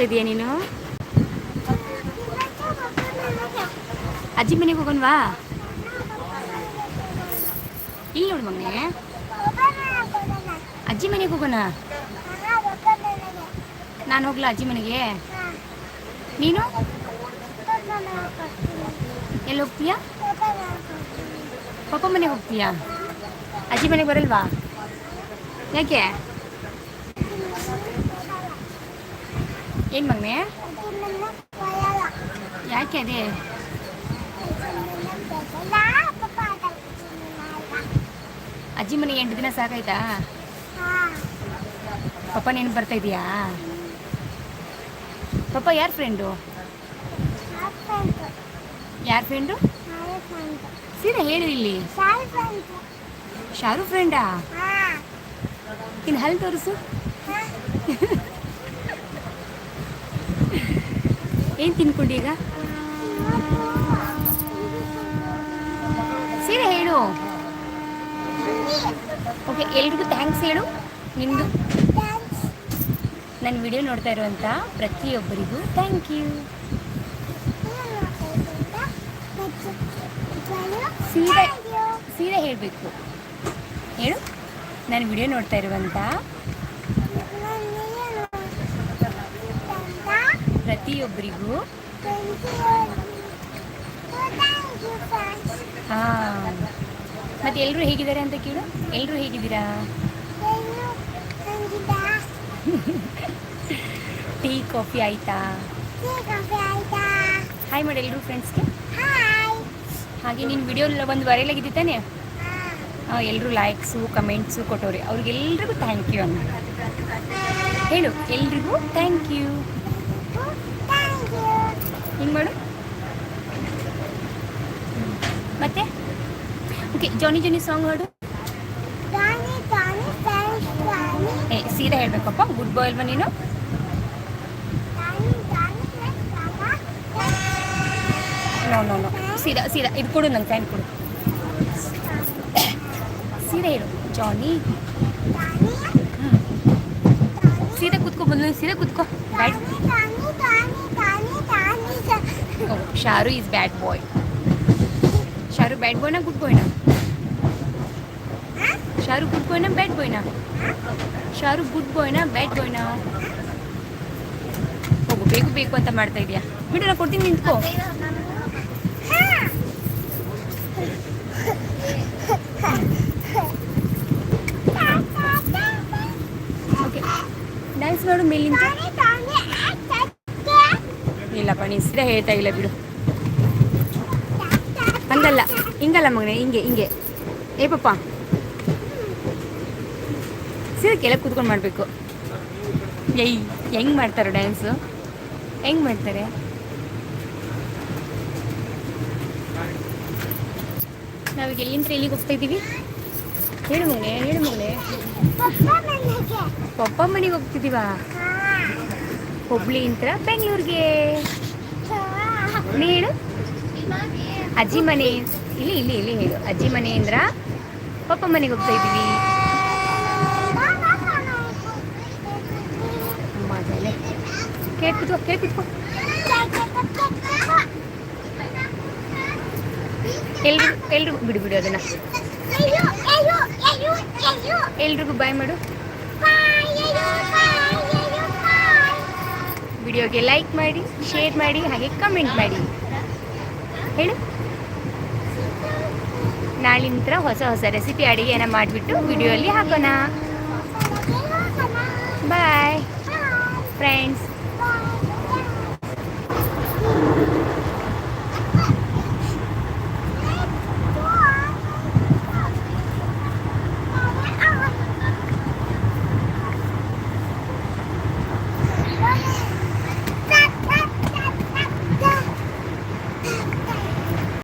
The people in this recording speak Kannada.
ಮಾಡ್ತಾ ಇದೀಯ ನೀನು? ಅಜ್ಜಿ ಮನೆಗೆ ಹೋಗೋಣವಾ? ಇಲ್ಲಿ ನೋಡು ಮಗನೇ ಅಜ್ಜಿ ಮನೆಗೆ ಹೋಗೋಣ? ನಾನು ಹೋಗ್ಲಾ ಅಜ್ಜಿ ಮನೆಗೆ? ನೀನು? ಎಲ್ಲಿ ಹೋಗ್ತೀಯಾ? ಪಪ್ಪ ಮನೆಗೆ ಹೋಗ್ತೀಯಾ? ಅಜ್ಜಿ ಮನೆಗೆ ಬರಲ್ವಾ? ಯಾಕೆ? ಏನು ಮಗನೇ? ಯಾಕೆ ಅದೇ? ಅಜ್ಜಿ ಮನೆ ಎಂಟು ದಿನ ಸಾಕಾಯ್ತಾ? ಪಪ್ಪ ನೀನು ಬರ್ತಾ ಇದೀಯಾ? ಪಪ್ಪ ಯಾರ ಫ್ರೆಂಡು ಯಾರು ಫ್ರೆಂಡು ಸೀದಾ ಹೇಳು ಇಲ್ಲಿ. ಶಾರು ಫ್ರೆಂಡಾ ಇನ್ನು ಹಲ್ ತೋರಿಸು. ಏನು ತಿನ್ಕೊಂಡು ಈಗ? ಸೀರೆ ಹೇಳು. ಓಕೆ ಎಲ್ರಿಗೂ ಥ್ಯಾಂಕ್ಸ್ ಹೇಳು. ನಿಮ್ಮದು ನನ್ನ ವಿಡಿಯೋ ನೋಡ್ತಾ ಇರುವಂಥ ಪ್ರತಿಯೊಬ್ಬರಿಗೂ ಥ್ಯಾಂಕ್ ಯು ಸೀರೆ ಸೀರೆ ಹೇಳಬೇಕು. ಹೇಳು. ನಾನು ವಿಡಿಯೋ ನೋಡ್ತಾ ಇರುವಂಥ ಪ್ರತಿಯೊಬ್ಬರಿಗೂ. ಹಾಂ. ಮತ್ತೆ ಎಲ್ಲರೂ ಹೇಗಿದ್ದಾರೆ ಅಂತ ಕೇಳು. ಎಲ್ಲರೂ ಹೇಗಿದ್ದೀರಾ? ಟೀ ಕಾಫಿ ಆಯಿತಾ? ಹಾಯ್ ಮಾಡಿ ಎಲ್ಲರೂ ಫ್ರೆಂಡ್ಸ್ಗೆ ಹಾಗೆ ನೀನು ವಿಡಿಯೋ ಒಂದು ವೈರಲ್ ಆಗಿದ್ದಿ ತಾನೆ? ಎಲ್ಲರೂ ಲೈಕ್ಸು ಕಮೆಂಟ್ಸು ಕೊಟ್ಟವ್ರೆ. ಅವ್ರಿಗೆಲ್ರಿಗೂ ಥ್ಯಾಂಕ್ ಯು ಅನ್ನ ಹೇಳು ಎಲ್ರಿಗೂ ಥ್ಯಾಂಕ್ ಯು ಹಿಂಗೆ ಮಾಡು ಮತ್ತೆ ಓಕೆ ಜಾನಿ ಜಾನಿ ಸಾಂಗ್ ಹಾಡು? ಏ ಸೀದಾ ಹೇಳ್ಬೇಕಪ್ಪ ಗುಡ್ ಬಾಯ್ ಅಲ್ವಾ ನೀನು? ನೋ ನೋ ನೋ ಸೀದಾ ಸೀದಾ ಇದು ಕೊಡು ನಂಗೆ ಟೈಮ್ ಕೊಡು. ಸೀದಾ ಹೇಳು ಜಾನಿ ಹ್ಞೂ ಸೀದಾ ಕೂತ್ಕೊ ಬಂದು ಸೀದಾ ಕೂತ್ಕೋ. Bad oh Sharu is bad boy Sharu bad ಬಾಯ್ನಾ good ಬಾಯ್ನಾ ಶಾರು ಗುಡ್ ಬಾಯ್ನಾ ಬ್ಯಾಡ್ ಬಾಯ್ನಾ? ಶಾರು ಗುಡ್ ಬಾಯ್ನಾ ಬ್ಯಾಡ್ ಬಾಯ್ನಾ? ಹೋಗು, ಬೇಕು ಬೇಕು ಅಂತ ಮಾಡ್ತಾ ಇದೀಯಾ? ಬಿಡು, ನಾ ಕೊಡ್ತೀನಿ, ನಿಂತ್ಕೋ. ಡ್ಯಾನ್ಸ್ ಮಾಡು ಮೇಲಿಂದ ಇಲ್ಲಪ್ಪ, ನೀನು ಸೀದಾ ಹೇಳ್ತಾ ಇಲ್ಲ ಬಿಡು. ಹಂಗಲ್ಲ, ಹಿಂಗಲ್ಲ ಮಗನೇ, ಹಿಂಗೆ ಹಿಂಗೆ. ಏ, ಪಪ್ಪ. ಸೀದಾ ಕೆಳಗೆ ಕೂತ್ಕೊಂಡು ಮಾಡಬೇಕು. ಏಯ್ ಹೆಂಗೆ ಮಾಡ್ತಾರೆ ಡ್ಯಾನ್ಸು ಹೆಂಗೆ ಮಾಡ್ತಾರೆ? ನಾವೀಗ ಎಲ್ಲಿಂದ ಎಲ್ಲಿಗೆ ಹೋಗ್ತಾ ಇದ್ದೀವಿ? ಹೇಳು ಮಗನೆ ಹೇಳು ಮಗನೆ. ಪಪ್ಪ ಮನೆಗೆ ಹೋಗ್ತಿದ್ದೀವಾ? ಹುಬ್ಳಿ ಬೆಂಗಳೂರಿಗೆ. ಹೇಳು. ಅಜ್ಜಿ ಮನೆ. ಇಲ್ಲಿ ಇಲ್ಲಿ ಇಲ್ಲಿ ಹೇಳು. ಅಜ್ಜಿ ಮನೆಯಿಂದ ಪಪ್ಪ ಮನೆಗೆ ಹೋಗ್ತಾ ಇದ್ದೀವಿ. ಕೇಳ್ ಕೂತ್ಕೋ ಕೇಳ್ ಕೂತ್ಕೋ ಎಲ್ರು ಎಲ್ರಿಗೂ ಬಿಡು ಬಿಡು ಅದನ್ನ. ಎಲ್ರಿಗೂ ಬಾಯ್ ಮಾಡು. ವಿಡಿಯೋಗೆ ಲೈಕ್ ಮಾಡಿ ಶೇರ್ ಮಾಡಿ, ಹಾಗೆ ಕಮೆಂಟ್ ಮಾಡಿ. ಹೇಳು. ನಾಳಿನ ಹೊಸ ಹೊಸ ರೆಸಿಪಿ ಅಡುಗೆಯನ್ನು ಮಾಡಿಬಿಟ್ಟು ವಿಡಿಯೋಲ್ಲಿ ಹಾಕೋಣ. Bye friends Thank you.